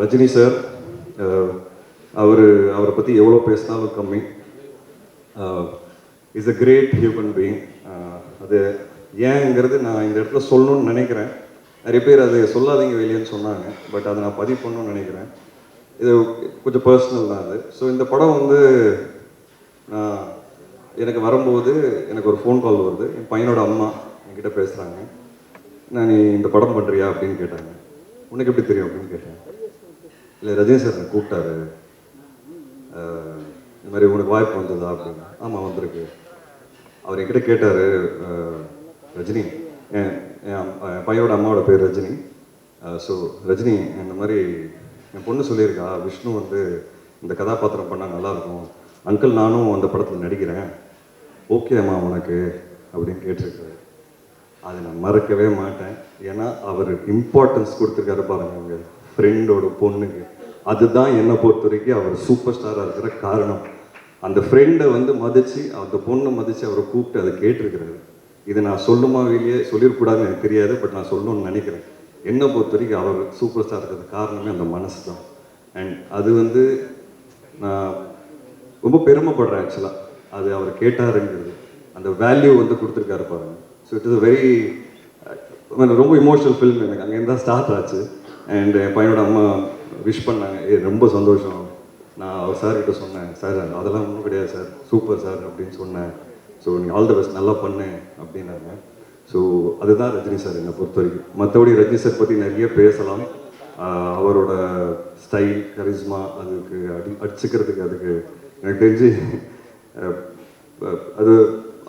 Rajini sir அவர் அவரை பற்றி எவ்வளோ பேசினாலும் கம்மி. Is a great human being அது ஏங்கிறது நான் இந்த இடத்துல சொல்லணும்னு நினைக்கிறேன். நிறைய பேர் அது சொல்லாதீங்க வெளியேன்னு சொன்னாங்க பட் அதை நான் பதிவு பண்ணணும்னு நினைக்கிறேன். இது கொஞ்சம் பர்சனல் தான் அது. ஸோ இந்த படம் வந்து நான் எனக்கு வரும்போது எனக்கு ஒரு ஃபோன் கால் வருது. என் பையனோட அம்மா என்கிட்ட பேசுகிறாங்க நான் நீ இந்த படம் பண்ணுறியா அப்படின்னு கேட்டாங்க. உனக்கு எப்படி தெரியும் அப்படின்னு கேட்டேன். இல்லை ரஜினி சார் கூப்பிட்டாரு. இந்த மாதிரி உனக்கு வாய்ப்பு வந்ததா அப்படின்னு. ஆமாம் வந்திருக்கு. அவர் என்கிட்ட கேட்டார் ரஜினி என் என் என் பையனோட அம்மாவோட பேர் ரஜினி. ஸோ ரஜினி இந்த மாதிரி என் பொண்ணு சொல்லியிருக்கா விஷ்ணு வந்து இந்த கதாபாத்திரம் பண்ணால் நல்லாயிருக்கும். அங்கிள் நானும் அந்த படத்தில் நடிக்கிறேன். ஓகே அம்மா உனக்கு அப்படின்னு கேட்டிருக்காரு. அதை நான் மறக்கவே மாட்டேன். ஏன்னா அவர் இம்பார்ட்டன்ஸ் கொடுத்துருக்காரு பாருங்க அவங்க ஃப்ரெண்டோட பொண்ணுக்கு. அதுதான் என்னை பொறுத்த வரைக்கும் அவர் சூப்பர் ஸ்டாராக இருக்கிற காரணம். அந்த ஃப்ரெண்டை வந்து மதித்து அந்த பொண்ணை மதித்து அவரை கூப்பிட்டு அதை கேட்டிருக்கிறாரு. இதை நான் சொல்லுமா வெளியே சொல்லிடக்கூடாதுன்னு எனக்கு தெரியாது பட் நான் சொல்லணும்னு நினைக்கிறேன். என்னை பொறுத்த வரைக்கும் அவர் சூப்பர் ஸ்டார் இருக்கிறது காரணமே அந்த மனசு தான். அண்ட் அது வந்து நான் ரொம்ப பெருமைப்படுறேன் ஆக்சுவலாக அது அவர் கேட்டாருங்கிறது. அந்த வேல்யூ வந்து கொடுத்துருக்காரு பாருங்கள் ஸோ இட் இஸ் வெரி ரொம்ப இமோஷனல் ஃபில்ம் எனக்கு. அங்கேருந்து தான் ஸ்டார்ட் ஆச்சு. அண்ட் என் பையனோட அம்மா விஷ் பண்ணாங்க. ஏ ரொம்ப சந்தோஷம். நான் அவர் சார்கிட்ட சொன்னேன். சார் அதெல்லாம் ஒன்றும் கிடையாது சார் சூப்பர் சார் அப்படின்னு சொன்னேன். ஸோ நீங்கள் ஆல் த பெஸ்ட் நல்லா பண்ணு அப்படின்னாங்க. ஸோ அதுதான் ரஜினி சார் என்னை பொறுத்த வரைக்கும் மற்றபடி ரஜினி சார் பற்றி நிறைய பேசலாம். அவரோட ஸ்டைல் கரிஸ்மா அதுக்கு அடி அடிச்சுக்கிறதுக்கு அதுக்கு எனக்கு தெரிஞ்சு அது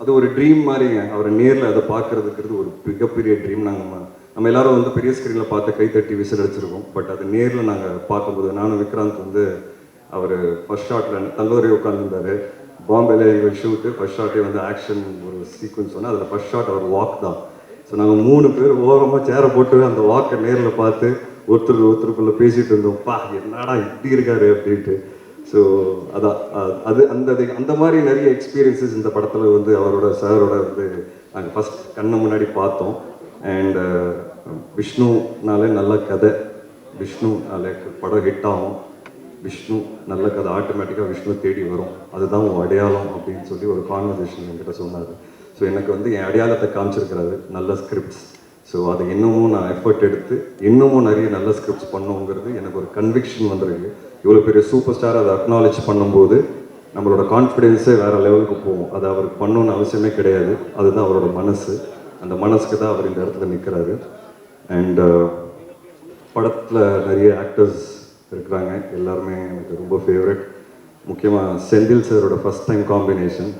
அது ஒரு ட்ரீம் மாதிரிங்க. அவரை நேரில் அதை பார்க்கறதுக்கிறது ஒரு மிகப்பெரிய ட்ரீம் நாங்கள் நம்ம எல்லாரும் வந்து பெரிய ஸ்க்ரீனில் பார்த்து கைத்தட்டி விசில் அடிச்சிருக்கோம். பட் அது நேரில் நாங்கள் பார்க்கும்போது நானும் விக்ராந்த் வந்து அவர் ஃபர்ஸ்ட் ஷாட்டில் தங்கதுரை உட்காந்துருந்தாரு பாம்பேல எங்கள் ஷூட்டு ஃபர்ஸ்ட் ஷாட்டே வந்து ஆக்ஷன் ஒரு சீக்வன்ஸ் சொன்னால் அதில் ஃபர்ஸ்ட் ஷாட் அவர் வாக் தான். ஸோ நாங்கள் மூணு பேர் ஓரமாக சேரை போட்டு அந்த வாக்கை நேரில் பார்த்து ஒருத்தர் ஒருத்தருக்குள்ளே பேசிகிட்டு இருந்தோம். பா என்னடா இப்படி இருக்காரு அப்படின்ட்டு. ஸோ அதான் அது அந்த அந்த மாதிரி நிறைய எக்ஸ்பீரியன்சஸ் இந்த படத்தில் வந்து அவரோட சாரோட வந்து நாங்கள் ஃபஸ்ட் கண்ணை முன்னாடி பார்த்தோம். அண்ட் விஷ்ணுனாலே நல்ல கதை. விஷ்ணுனாலே படம் ஹிட் ஆகும். விஷ்ணு நல்ல கதை. ஆட்டோமேட்டிக்காக விஷ்ணு தேடி வரும். அதுதான் உன் அடையாளம் அப்படின்னு சொல்லி ஒரு கான்வர்சேஷன் என்கிட்ட சொன்னார். ஸோ எனக்கு வந்து என் அடையாளத்தை காமிச்சிருக்கிறாரு. நல்ல ஸ்கிரிப்ட்ஸ் ஸோ அதை இன்னமும் நான் எஃபர்ட் எடுத்து இன்னமும் நிறைய நல்ல ஸ்கிரிப்ட்ஸ் பண்ணுங்கிறது எனக்கு ஒரு கன்விக்ஷன் வந்துருக்கு. இவ்வளோ பெரிய சூப்பர் ஸ்டார் அதை அக்னாலேஜ் பண்ணும்போது நம்மளோட கான்ஃபிடென்ஸே வேறு லெவலுக்கு போகும். அது அவருக்கு பண்ணணும்னு அவசியமே கிடையாது. அதுதான் அவரோட மனசு. அந்த மனசுக்கு தான் அவர் இந்த இடத்துல நிற்கிறாரு அண்டு uh, படத்தில் நிறைய ஆக்டர்ஸ் இருக்கிறாங்க. எல்லாருமே எனக்கு ரொம்ப ஃபேவரட் முக்கியமாக செந்தில் சாரோட ஃபஸ்ட் டைம் காம்பினேஷன்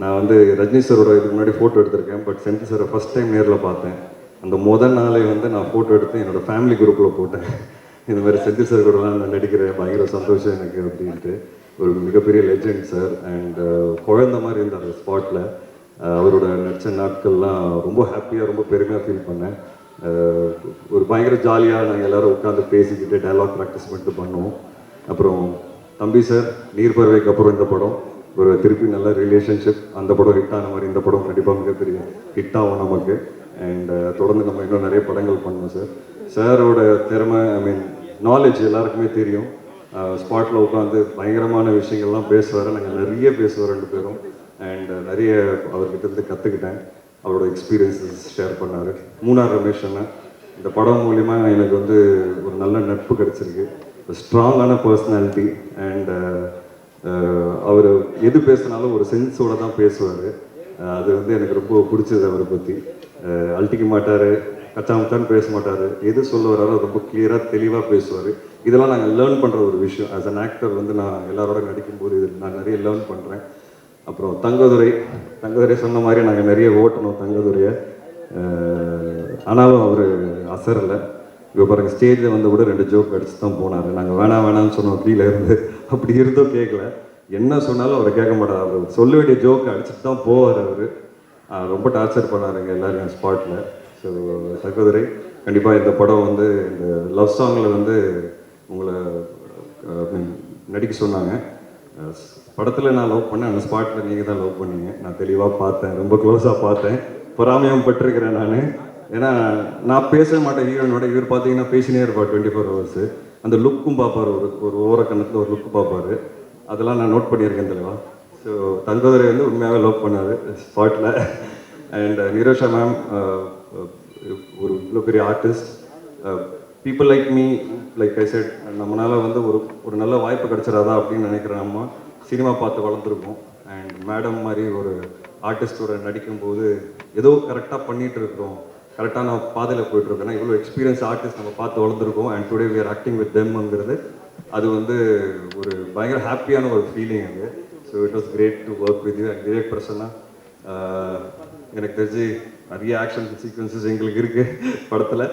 நான் வந்து ரஜினி சாரோட இதுக்கு முன்னாடி ஃபோட்டோ எடுத்திருக்கேன். பட் செந்தில் சாரை ஃபஸ்ட் டைம் நேரில் பார்த்தேன். அந்த முதல் நாளே வந்து நான் ஃபோட்டோ எடுத்து என்னோட ஃபேமிலி குரூப்பில் போட்டேன். இந்த மாதிரி செந்தில் சார் கூடலாம் நான் நடிக்கிறேன். பயங்கர சந்தோஷம் எனக்கு அப்படின்ட்டு. ஒரு மிகப்பெரிய லெஜெண்ட் சார் அண்ட் குழந்த மாதிரி இருந்தார் ஸ்பாட்டில் uh, அவரோட நடித்த நாட்கள்லாம் ரொம்ப ஹாப்பியாக ரொம்ப பெருமையாக ஃபீல் பண்ணேன். Uh, ஒரு பயங்கர ஜாலியாக நாங்கள் எல்லோரும் உட்காந்து பேசிக்கிட்டு டயலாக் ப்ராக்டிஸ் பண்ணிட்டு பண்ணுவோம் அப்புறம் தம்பி சார் நீர் பறவைக்கு அப்புறம் இந்த படம். ஒரு திருப்பி நல்ல ரிலேஷன்ஷிப் அந்த படம் ஹிட் ஆன மாதிரி இந்த படம் கண்டிப்பாக மிகப்பெரிய ஹிட் ஆகும் நமக்கு. அண்ட் uh, தொடர்ந்து நம்ம இன்னும் நிறைய படங்கள் பண்ணோம் சார் சாரோட திறமை ஐ மீன் நாலேஜ் எல்லாருக்குமே தெரியும். Uh, ஸ்பாட்டில் உட்காந்து பயங்கரமான விஷயங்கள்லாம் பேசுவார். நாங்கள் நிறைய பேசுவோம் ரெண்டு பேரும். அண்ட் uh, நிறைய அவர்கிட்ட இருந்து கற்றுக்கிட்டேன் அவரோட எக்ஸ்பீரியன்ஸஸ் ஷேர் பண்ணார். மூணார் ரமேஷ் அண்ணன் இந்த படம் மூலிமா எனக்கு வந்து ஒரு நல்ல நட்பு கிடச்சிருக்கு. ஸ்ட்ராங்கான பர்சனாலிட்டி அண்ட் அவர் எது பேசினாலும் ஒரு சென்ஸோட தான் பேசுவார். அது வந்து எனக்கு ரொம்ப பிடிச்சது அவரை பற்றி அழட்டிக்க மாட்டார் கச்சாமச்சான்னு பேச மாட்டார். எது சொல்ல வராரோ ரொம்ப கிளியராக தெளிவாக பேசுவார். இதெல்லாம் நாங்கள் லேர்ன் பண்ணுற ஒரு விஷயம். ஆஸ் அன் ஆக்டர் வந்து நான் எல்லாரோட நடிக்கும்போது இது நான் நிறைய லேர்ன் பண்ணுறேன் அப்புறம் தங்கதுரை தங்கதுரை சொன்ன மாதிரி நாங்கள் நிறைய ஓட்டணும் தங்கதுரையை. ஆனாலும் அவர் அசரலை. இப்போ பாருங்க ஸ்டேஜில் வந்து கூட ரெண்டு ஜோக் அடிச்சு தான் போனார். நாங்கள் வேணாம் வேணாம்னு சொன்னோம் கீழே இருந்து. அப்படி இருந்தும் கேட்கல என்ன சொன்னாலும் அவர் கேட்க மாட்டார். அவர் சொல்ல வேண்டிய ஜோக்கை அடிச்சுட்டு தான் போவார் அவர். ரொம்ப டார்ச்சர் பண்ணாருங்க எல்லாரும் ஸ்பாட்டில் ஸோ சகோதரி கண்டிப்பாக இந்த படம் வந்து இந்த லவ் சாங்கில் வந்து உங்களை நடிக்க சொன்னாங்க. படத்தில் நான் லவ் பண்ணேன். அந்த ஸ்பாட்டில் நீங்கள் தான் லவ் பண்ணீங்க. நான் தெளிவாக பார்த்தேன். ரொம்ப க்ளோஸாக பார்த்தேன். பொறாமையும் பட்டிருக்கிறேன் நான். ஏன்னா நான் பேச மாட்டேன் ஹீரோனோட இவர் பார்த்தீங்கன்னா பேசினே இருப்பார் டுவெண்ட்டி ஃபோர் ஹவர்ஸ் அந்த லுக்கும் பார்ப்பார். ஒரு ஒரு ஓரக்கணத்தில் ஒரு லுக்கு பார்ப்பாரு. அதெல்லாம் நான் நோட் பண்ணியிருக்கேன் தெளிவாக ஸோ தந்தோதரை வந்து உண்மையாகவே லவ் பண்ணார் ஸ்பாட்டில் அண்ட் நிரோஷா மேம் ஒரு இவ்வளோ பெரிய artist people like me like I said நம்மளால் வந்து ஒரு ஒரு நல்ல வாய்ப்பு கிடைச்சிடாதா அப்படின்னு நினைக்கிறேன் நம்ம சினிமா பார்த்து வளர்ந்துருக்கோம். அண்ட் மேடம் மாதிரி ஒரு ஆர்டிஸ்டோட நடிக்கும்போது ஏதோ கரெக்டாக பண்ணிகிட்டு இருக்கிறோம். கரெக்டாக நான் பாதையில் போயிட்டுருக்கேன் இவ்வளோ எக்ஸ்பீரியன்ஸ் ஆர்டிஸ்ட் நம்ம பார்த்து வளர்ந்துருக்கோம். And today we are acting with தெம்ங்கிறது அது வந்து ஒரு பயங்கர ஹாப்பியான ஒரு ஃபீலிங் அது. So it was great to work with you and Vivek Prasanna எனக்கு தெரிஞ்சு நிறைய ஆக்ஷன் சீக்வன்சஸ் எங்களுக்கு இருக்குது படத்தில்.